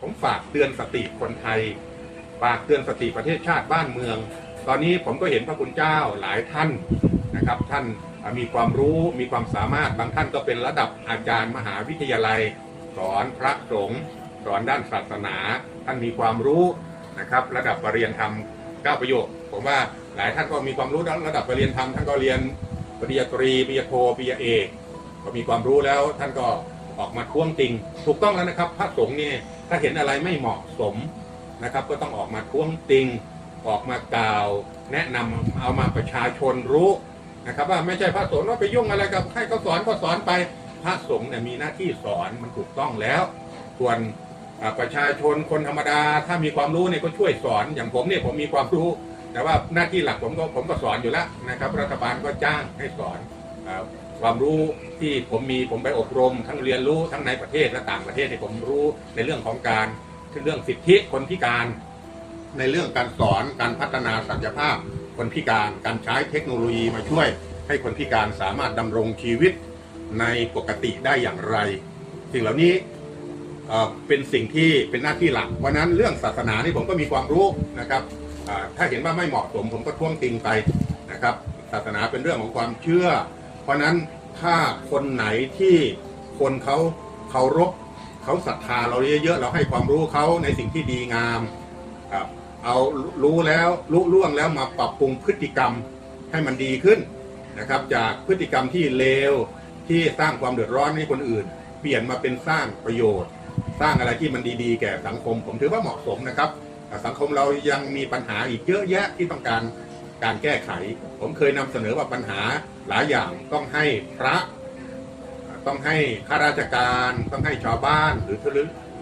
ผมฝากเตือนสติคนไทย ฝากเตือนสติประเทศชาติบ้านเมือง ตอนนี้ผมก็เห็นพระคุณเจ้าหลายท่านนะครับ ท่านมีความรู้มีความสามารถบางท่านก็เป็นระดับอาจารย์มหาวิทยาลัย สอนพระสงฆ์สอนด้านศาสนา ท่านมีความรู้นะครับ ระดับปริญญาธรรมก้าประโยค ผมว่าหลายท่านก็มีความรู้ระดับปริญญาธรรมท่านก็เรียนปริญญาตรีปริญญาโทปริญญาเอกก็มีความรู้แล้วท่านก็ออกมาท้วงติง ถูกต้องแล้วนะครับ พระสงฆ์เนี่ย ถ้าเห็นอะไรไม่เหมาะสมนะครับ ก็ต้องออกมาท้วงติง ออกมากล่าว แนะนำเอามาประชาชนรู้นะครับ ว่าไม่ใช่พระสงฆ์ว่าไปยุ่งอะไรกับให้เขาสอนก็สอนไปพระสงฆ์เนี่ยมีหน้าที่สอนมันถูกต้องแล้ว ส่วนประชาชนคนธรรมดา ถ้ามีความรู้เนี่ยก็ช่วยสอนอย่างผมเนี่ยผมมีความรู้ แต่ว่าหน้าที่หลักผมก็ผมก็สอนอยู่แล้วนะครับ รัฐบาลก็จ้างให้สอนอา ความรู้ที่ผมมีผมไปอบรม ทั้งเรียนรู้ทั้งในประเทศและต่างประเทศที่ผมรู้ในเรื่องของการเรื่องสิทธิคนพิการ ในเรื่องการสอนการพัฒนาศักยภาพ คนพิการการใช้เทคโนโลยีมาช่วย ให้คนพิการสามารถดำรงชีวิตในปกติได้อย่างไร สิ่งเหล่านี้เป็นสิ่งที่เป็นหน้าที่หลักเพราะนั้นเรื่องศาสนานี่ผมก็มีความรู้นะครับถ้าเห็นว่าไม่เหมาะสมผมก็ท้วงติงไปนะครับ ศาสนาเป็นเรื่องของความเชื่อ ราะนั้นถ้าคนไหนที่คนเขาเคารพเขาศรัทธาเราเยอะๆเราให้ความรู้เขาในสิ่งที่ดีงามครับเอารู้แล้วรู้ล่วงแล้วมาปรับปรุงพฤติกรรมให้มันดีขึ้นนะครับ จากพฤติกรรมที่เลวที่สร้างความเดือดร้อนให้คนอื่น เปลี่ยนมาเป็นสร้างประโยชน์ สร้างอะไรที่มันดีๆ แก่สังคม ผมถือว่าเหมาะสมนะครับแต่สังคมเรายังมีปัญหาอีกเยอะแยะที่ต้องการการแก้ไข ผมเคยนำเสนอว่าปัญหา หลายอย่างต้องให้พระต้องให้ข้าราชการต้องให้ชาวบ้านหรือที่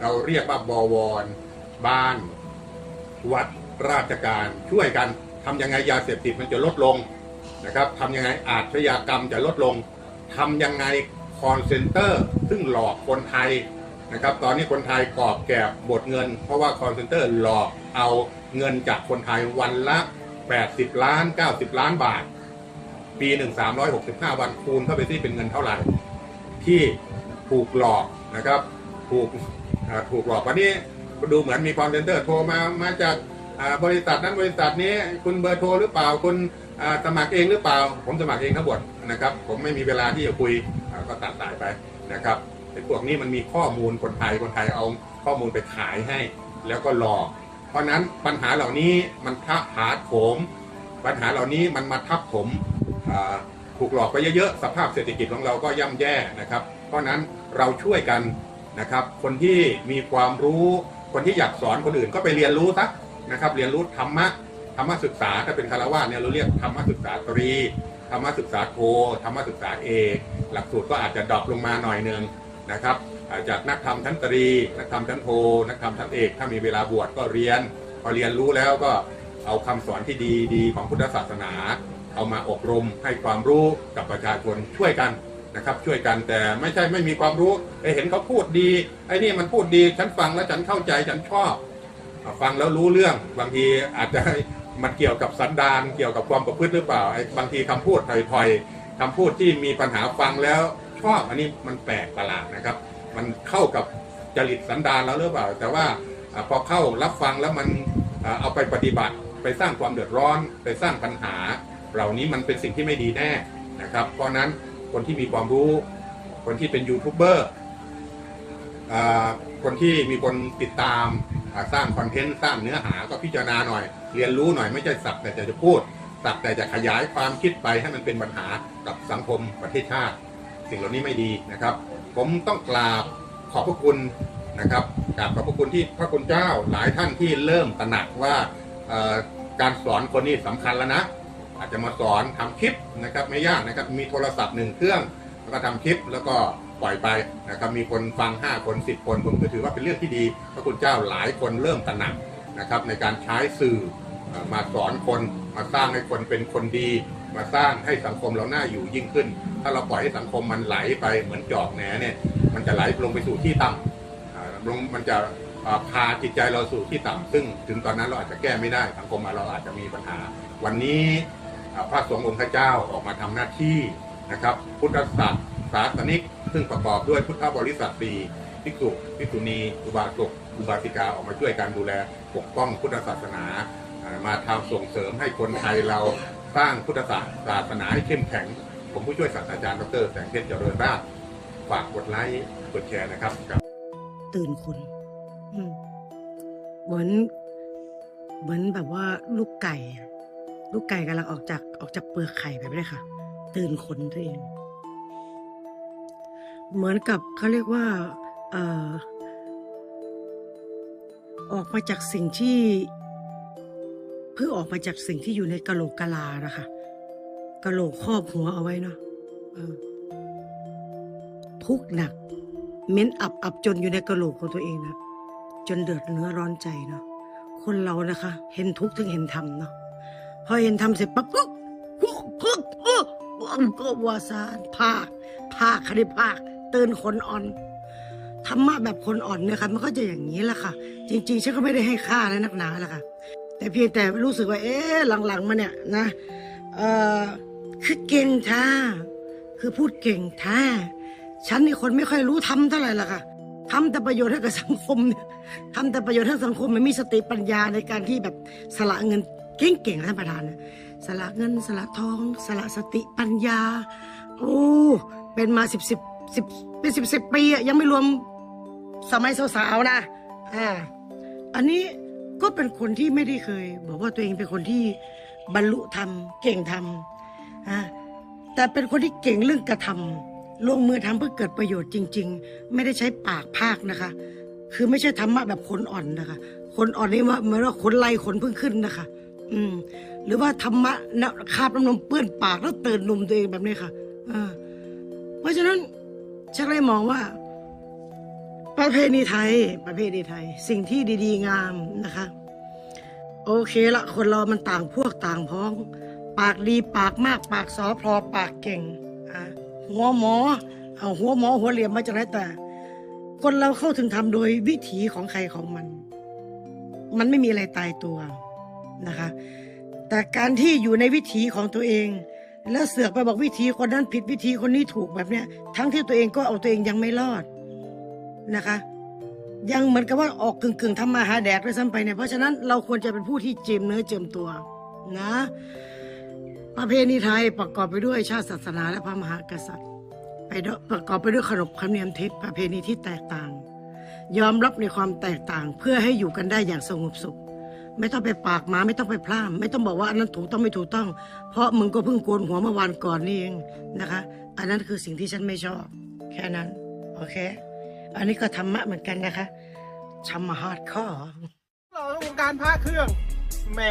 เราเรียกว่าบวร บ้าน วัดราชการช่วยกันทำยังไงยาเสพติดมันจะลดลงนะครับทำยังไงอาชญากรรมจะลดลงทำยังไงคอนเซนเตอร์ซึ่งหลอกคนไทยนะครับ ตอนนี้คนไทยกอบแกบบดเงิน เพราะว่าคอนเซนเตอร์หลอกเอาเงินจากคนไทยวันละ 80 ล้าน 90 ล้านบาท ปีหนึ่ง365วันคูณเข้าไปที่เป็นเงินเท่าไหร่ ที่ถูกหลอกนะครับถูกถูกหลอกวันนี้ดูเหมือนมีคอนเซนเตอร์โทรมามาจากบริษัทนั้นบริษัทนี้คุณเบอร์โทรหรือเปล่าคุณสมัครเองหรือเปล่า ผมสมัครเองทั้งหมดนะครับ ผมไม่มีเวลาที่จะคุยก็ตัดสายไปนะครับไอ้พวกนี้มันมีข้อมูลคนไทยคนไทยเอาข้อมูลไปขายให้ แล้วก็หลอก เพราะนั้นปัญหาเหล่านี้มันทับหาโถมปัญหาเหล่านี้มันมาทับถม ถูกหลอกไปเยอะๆ สภาพเศรษฐกิจของเราก็ย่ำแย่นะครับ เพราะนั้นเราช่วยกันนะครับ คนที่มีความรู้ คนที่อยากสอนคนอื่นก็ไปเรียนรู้ซะนะครับ เรียนรู้ธรรมะธรรมะศึกษาถ้าเป็นคารวะเนี่ยเราเรียกธรรมะศึกษาตรีธรรมะศึกษาโทธรรมะศึกษาเอกหลักสูตรก็อาจจะดรอปลงมาหน่อยหนึ่งนะครับาจากนักธรรมชั้นตรี นักธรรมชั้นโท นักธรรมชั้นเอก ถ้ามีเวลาบวชก็เรียน พอเรียนรู้แล้วก็เอาคำสอนที่ดีดีๆของพุทธศาสนา เอามาอบรมให้ความรู้กับประชาชนช่วยกันนะครับ ช่วยกันแต่ไม่ใช่ไม่มีความรู้เอ้ยเห็นเขาพูดดีไอ้นี่มันพูดดีฉันฟังแล้วฉันเข้าใจฉันชอบ ฟังแล้วรู้เรื่องบางทีอาจจะมันเกี่ยวกับสันดานเกี่ยวกับความประพฤติหรือเปล่าไอ้บางทีคำพูดถอยๆคำพูดที่มีปัญหาฟังแล้วชอบอันนี้มันแปลกประหลาดนะครับ มันเข้ากับจริตสันดานแล้วหรือเปล่า แต่ว่าพอเข้ารับฟังแล้วมันเอาไปปฏิบัติไปสร้างความเดือดร้อนไปสร้างปัญหา เหล่านี้มันเป็นสิ่งที่ไม่ดีแน่นะครับ เพราะนั้นคนที่มีความรู้ คนที่เป็นยูทูบเบอร์คนที่มีคนติดตามสร้างคอนเทนต์สร้างเนื้อหาก็พิจารณาหน่อย เรียนรู้หน่อยไม่ใช่สักแต่จะพูดสักแต่จะขยายความคิดไปให้มันเป็นปัญหากับสังคมประเทศชาติ สิ่งเหล่านี้ไม่ดีนะครับ ผมต้องกราบขอบพระคุณนะครับกราบขอบพระคุณที่พระคุณเจ้าหลายท่านที่เริ่มตระหนักว่าการสอนคนนี้สำคัญแล้วนะ อาจจะมาสอนทำคลิปนะครับไม่ยากนะครับมีโทรศัพท์หนึ่งเครื่องแล้วก็ทำคลิปแล้วก็ปล่อยไปนะครับมีคนฟัง 5 คน 10 คน ผมก็ถือว่าเป็นเรื่องที่ดี พระคุณเจ้าหลายคนเริ่มตระหนักนะครับในการใช้สื่อมาสอนคนมาสร้างให้คนเป็นคนดี มาสร้างให้สังคมเราหน้าอยู่ยิ่งขึ้น ถ้าเราปล่อยให้สังคมมันไหลไปเหมือนจอกแหนเนี่ยมันจะไหลลงไปสู่ที่ต่ำลงมันจะพาจิตใจเราสู่ที่ต่ำซึ่งถึงตอนนั้นเราอาจจะแก้ไม่ได้สังคมเราอาจจะมีปัญหา วันนี้ พระสงฆ์องค์พระเจ้าออกมาทำหน้าที่นะครับ พุทธศาสศาสนิก ซึ่งประกอบด้วยพุทธบริษัทสี่ภิกษุภิกษุณี อุบาสกอุบาสิกาออกมาช่วยการดูแลปกป้องพุทธศาสนา มาทำส่งเสริมให้คนไทยเราสร้างพุทธศาสนาให้เข้มแข็ง ผมผู้ช่วยศาสตราจารย์ดรแสงเพชรเจริญราชฝากกดไลค์กดแชร์นะครับกับตื่นคนอืมเหมือนเหมือนแบบว่าลูกไก่อะ ลูกไก่กำลังออกจากออกจากเปลือกไข่แบบนี้ค่ะ ตื่นขนตัวเอง เหมือนกับเขาเรียกว่าอออกมาจากสิ่งที่เพื่อออกมาจากสิ่งที่อยู่ในกะโหลกกะลานะคะกะโหลกครอบหัวเอาไว้เนาะทุกข์หนัก เม้นอับอับจนอยู่ในกระโหลกของตัวเองนะจนเดือดเนื้อร้อนใจเนาะคนเรานะคะ เห็นทุกข์ถึงเห็นธรรมเนาะ พอเห็นธรรมเสร็จปั๊บปุ๊บปุ๊บปุ๊บปุ๊บก็วาสานภาคภาคคดีภาคตื่นคนอ่อนธรรมะแบบคนอ่อนเนี่ยค่ะมันก็จะอย่างนี้แหละค่ะ จริง ๆ ฉันก็ไม่ได้ให้ค่าและนักหนาแหละค่ะ แต่เพียงแต่รู้สึกว่า เอ๊ะหลังๆมาเนี่ยนะเออคือเก่งท่าคือพูดเก่งท่าฉันนี่คนไม่ค่อยรู้ทำเท่าไหร่ละค่ะทำแต่ประโยชน์ให้กับสังคมเนี่ยทำแต่ประโยชน์ให้สังคมมันมีสติปัญญาในการที่แบบสละเงิน เก่งๆท่านประธานนะสละเงินสละทองสละสติปัญญา โอ้เป็นมาสิบสิบสิบเป็นสิบสิบปีอะยังไม่รวมสมัยสาวๆนะอ่าอันนี้ก็เป็นคนที่ไม่ได้เคย บอกว่าตัวเองเป็นคนที่บรรลุธรรมเก่งธรรมอ่าแต่เป็นคนที่เก่งเรื่องกระทำลงมือทำเพื่อเกิดประโยชน์จริง ๆ ไม่ได้ใช้ปากภาคนะคะ คือไม่ใช่ธรรมะแบบคนอ่อนนะคะ คนอ่อนนี่ว่าเหมือนว่าคนไล่ขนเพิ่งขึ้นนะคะ อืม หรือว่าธรรมะนะคาบน้ำนมเปื้อนปากแล้วเตือนนมตัวเองแบบนี้ค่ะอ่าเพราะฉะนั้นฉันเลยมองว่า ประเพณีไทย ประเพณีไทย สิ่งที่ดี ๆ งามนะคะ โอเคละคนเรามันต่างพวกต่างพ้อง ปากดีปากมาก ปากสอพลอปากเก่งอะหัวหมอเอาหัวหมอหัวเหลี่ยมมาจากไหนแต่ คนเราเข้าถึงทำโดยวิถีของใครของมัน มันไม่มีอะไรตายตัว นะคะ แต่การที่อยู่ในวิถีของตัวเอง แล้วเสือกไปบอกวิธีคนนั้นผิดวิธีคนนี้ถูกแบบเนี้ย ทั้งที่ตัวเองก็เอาตัวเองยังไม่รอดนะคะ ยังเหมือนกับว่าออกกึ่งกึ่งๆทำมาหาแดกด้วยซ้ำไปเนี่ยเพราะฉะนั้นเราควรจะเป็นผู้ที่เจียมเนื้อเจียมตัวนะ ประเพณีไทยประกอบไปด้วยชาติศาสนาและพระมหากษัตริย์ไปประกอบไปด้วยขนบธรรมเนียมทิศประเพณีที่แตกต่าง ยอมรับในความแตกต่างเพื่อให้อยู่กันได้อย่างสงบสุข ไม่ต้องไปปากหมาไม่ต้องไปพร่ำไม่ต้องบอกว่าอันนั้นถูกต้องไม่ถูกต้อง เพราะมึงก็เพิ่งโกนหัวเมื่อวานก่อนนี่เองนะคะ อันนั้นคือสิ่งที่ฉันไม่ชอบ แค่นั้น โอเค อันนี้ก็ธรรมะเหมือนกันนะคะชำมหาดข้อเราวงการพระเครื่องแหม่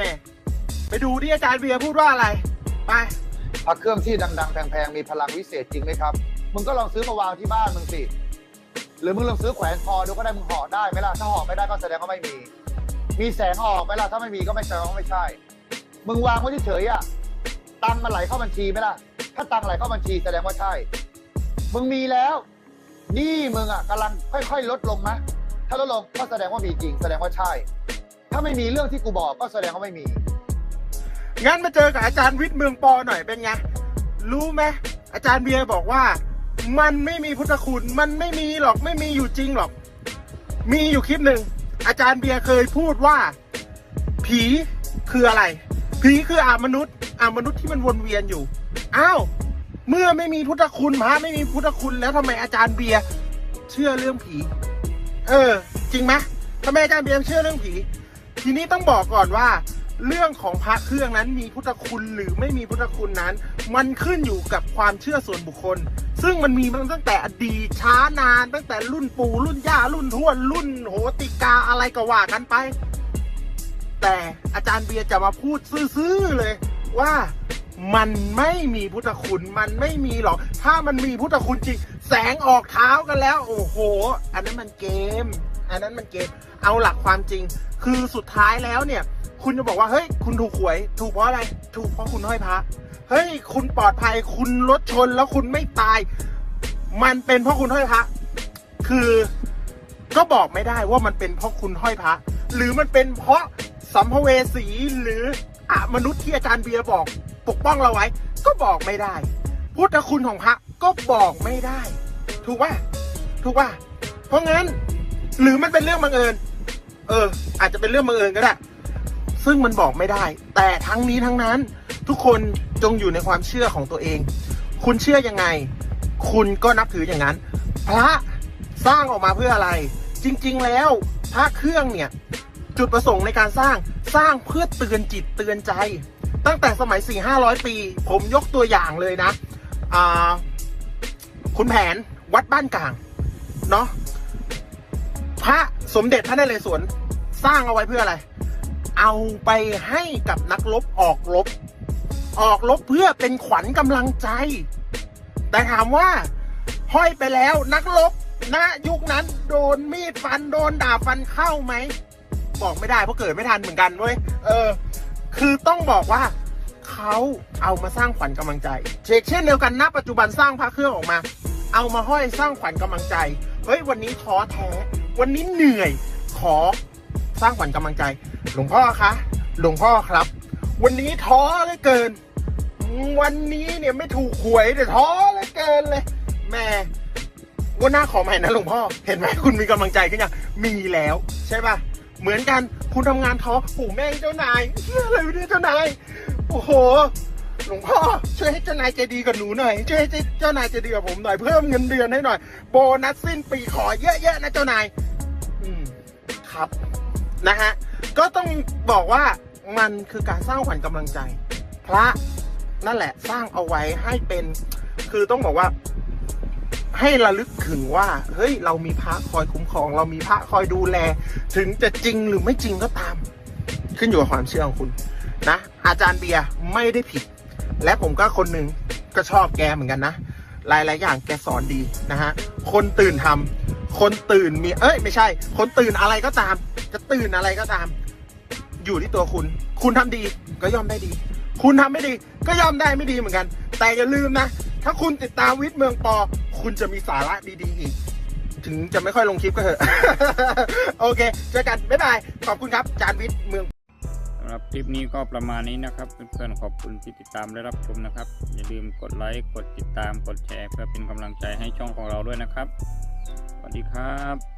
ไปดูที่อาจารย์เบียร์พูดว่าอะไร ไป พระเครื่องที่ดังๆ แพงๆ มีพลังวิเศษจริงไหมครับ มึงก็ลองซื้อมาวางที่บ้านมึงสิ หรือมึงลองซื้อแขวนคอดูก็ได้มึงห่อได้ไหมล่ะ ถ้าห่อไม่ได้ก็แสดงว่าไม่มี มีแสงออกไหมล่ะ ถ้าไม่มีก็ไม่แสดงว่ไม่ใช่ มึงวางไว้เฉยๆอะ ตังมันไหลเข้าบัญชีไหมล่ะ ถ้าตังไหลเข้าบัญชีแสดงว่าใช่ มึงมีแล้ว นี่มึงอะกำลังค่อย ๆ ลดลงนะถ้าลดลงก็แสดงว่ามีจริง แสดงว่าใช่ ถ้าไม่มีเรื่องที่กูบอกก็แสดงว่าไม่มี งั้นมาเจอกับอาจารย์วิทย์เมืองปอหน่อยเป็นไง รู้ไหมอาจารย์เบียร์บอกว่า มันไม่มีพุทธคุณ มันไม่มีหรอก ไม่มีอยู่จริงหรอก มีอยู่คลิปหนึ่ง อาจารย์เบียร์เคยพูดว่า ผีคืออะไร ผีคืออามนุษย์อามนุษย์ที่มันวนเวียนอยู่อ้าวเมื่อไม่มีพุทธคุณพระไม่มีพุทธคุณแล้วทำไมอาจารย์เบียร์เชื่อเรื่องผี เออ จริงไหมทำไมอาจารย์เบียร์เชื่อเรื่องผี ทีนี้ต้องบอกก่อนว่า เรื่องของพระเครื่องนั้นมีพุทธคุณหรือไม่มีพุทธคุณนั้น มันขึ้นอยู่กับความเชื่อส่วนบุคคล ซึ่งมันมีมาตั้งแต่อดีตช้านาน ตั้งแต่รุ่นปู่รุ่นย่ารุ่นทวดรุ่นโหติกาอะไรก็ว่ากันไป แต่อาจารย์เบียร์จะมาพูดซื่อๆเลยว่ามันไม่มีพุทธคุณ มันไม่มีหรอก ถ้ามันมีพุทธคุณจริง แสงออกเท้ากันแล้ว โอ้โห อันนั้นมันเกม อันนั้นมันเกมเอาหลักความจริง คือสุดท้ายแล้วเนี่ย คุณจะบอกว่าเฮ้ยคุณถูกหวย ถูกเพราะอะไร ถูกเพราะคุณห้อยพระเฮ้ยคุณปลอดภัยคุณรถชนแล้วคุณไม่ตาย มันเป็นเพราะคุณห้อยพระคือก็บอกไม่ได้ว่ามันเป็นเพราะคุณห้อยพระหรือมันเป็นเพราะสัมภเวสีหรืออมนุษย์ที่อาจารย์เบียร์บอก ปกป้องเราไว้ ก็บอกไม่ได้ พุทธคุณของพระก็บอกไม่ได้ ถูกป่ะถูกป่ะเพราะงั้น หรือมันเป็นเรื่องบังเอิญ เออ อาจจะเป็นเรื่องบังเอิญก็ได้ ซึ่งมันบอกไม่ได้ แต่ทั้งนี้ทั้งนั้น ทุกคนจงอยู่ในความเชื่อของตัวเอง คุณเชื่อยังไง คุณก็นับถืออย่างนั้น พระสร้างออกมาเพื่ออะไร จริง ๆ แล้วพระเครื่องเนี่ย จุดประสงค์ในการสร้างสร้างเพื่อเตือนจิตเตือนใจ ตั้งแต่สมัย 4 500 ปี ผมยกตัวอย่างเลยนะ อ่า คุณแผนวัดบ้านกลาง เนาะ พระสมเด็จพระนเรศวรสร้างเอาไว้เพื่ออะไร เอาไปให้กับนักรบออกรบ ออกรบเพื่อเป็นขวัญกำลังใจ แต่ถามว่าห้อยไปแล้วนักรบณยุคนั้นโดนมีดฟันโดนด่าฟันเข้าไหม บอกไม่ได้เพราะเกิดไม่ทันเหมือนกันเว้ยเออ คือต้องบอกว่าเขาเอามาสร้างขวัญกำลังใจ เชกเช่นเดียวกันณปัจจุบันสร้างพระเครื่องออกมา เอามาห้อยสร้างขวัญกำลังใจ เฮ้ยวันนี้ท้อแท้ วันนี้เหนื่อยขอสร้างขวัญกำลังใจ หลวงพ่อคะหลวงพ่อครับ วันนี้ท้อเหลือเกิน วันนี้เนี่ยไม่ถูกหวยแต่ท้อเหลือเกินเลยแม่วันหน้าขอใหม่นะหลวงพ่อ เห็นไหมคุณมีกำลังใจกันยังมีแล้ว ใช่ป่ะ เหมือนกันคุณทำงานท้อโอ้แม่งเจ้านายอะไรวะเนี่ยเจ้านายโอ้โหหลวงพ่อช่วยให้เจ้านายใจดีกับหนูหน่อยช่วยให้เจ้านายใจดีกับผมหน่อยเพิ่มเงินเดือนให้หน่อย โบนัสสิ้นปีขอเยอะๆนะเจ้านาย ครับนะฮะก็ต้องบอกว่ามันคือการสร้างขวัญกำลังใจ พระนั่นแหละสร้างเอาไว้ให้เป็น คือต้องบอกว่า ให้ระลึกถึงว่า เฮ้ย เรามีพระคอยคุ้มครอง เรามีพระคอยดูแล ถึงจะจริงหรือไม่จริงก็ตาม ขึ้นอยู่กับความเชื่อของคุณนะอาจารย์เบียร์ไม่ได้ผิด และผมก็คนหนึ่งก็ชอบแกเหมือนกันนะหลายๆอย่างแกสอนดีนะฮะคนตื่นทำ คนตื่นมีเอ้ยไม่ใช่ คนตื่นอะไรก็ตาม จะตื่นอะไรก็ตาม อยู่ที่ตัวคุณ คุณทำดีก็ย่อมได้ดี คุณทำไม่ดี ก็ย่อมได้ไม่ดีเหมือนกัน แต่อย่าลืมนะ ถ้าคุณติดตามวิทย์เมืองปอ คุณจะมีสาระดีๆอีกถึงจะไม่ค่อยลงคลิปก็เถอะ โอเค เจอกัน บ๊ายบาย ขอบคุณครับ จานวิทย์เมืองสำหรับคลิปนี้ก็ประมาณนี้นะครับเพื่อนๆขอบคุณที่ติดตามและรับชมนะครับ อย่าลืมกดไลค์ กดติดตาม กดแชร์ เพื่อเป็นกำลังใจให้ช่องของเราด้วยนะครับ วัสดีครับ